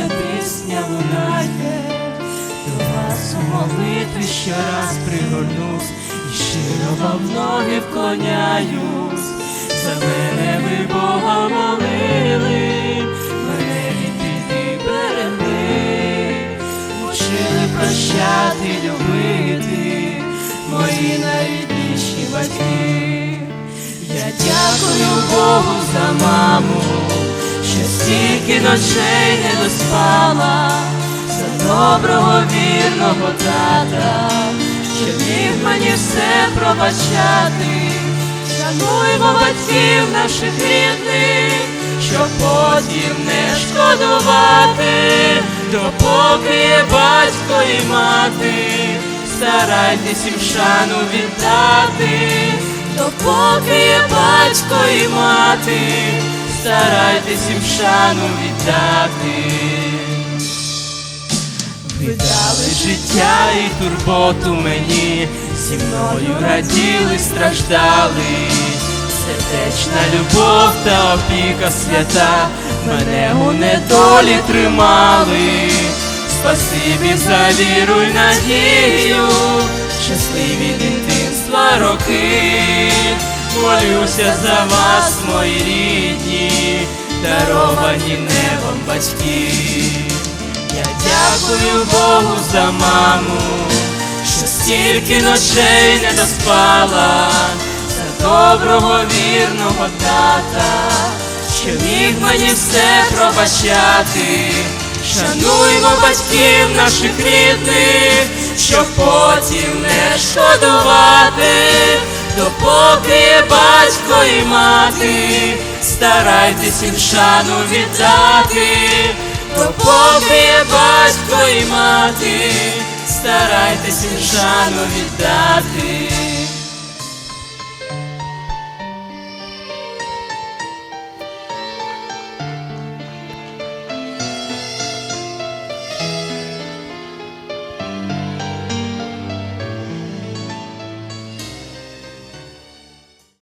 ця пісня лунає, до вас у молитві ще раз пригорнусь, і щиро вам ноги вклоняюсь, за мене ви Бога молили, від біди берегли, прощати, любити, мої найрідніші батьки. Я дякую Богу за маму стільки ночей не доспала, за доброго вірного тата, що міг мені все пробачати. Шануймо батьків наших рідних, щоб потім не шкодувати, допоки батько і мати, старайтесь їм шану віддати, допоки батько і мати, старайтесь їм шану віддати. Ви дали життя і турботу мені, зі мною раділи, страждали, сердечна любов та опіка свята, мене у недолі тримали, спасибі за віру й надію, щасливі дитинства роки, молюся за вас, мої рідні, даровані небом батьки. Я дякую Богу за маму, що стільки ночей не доспала, за доброго вірного тата, що міг мені все пробачати. Шануймо батьків наших рідних, щоб потім не шкодувати, є батько і мати, старайтесь їм шану віддати. Допоки батько і мати, старайтесь їм шану віддати.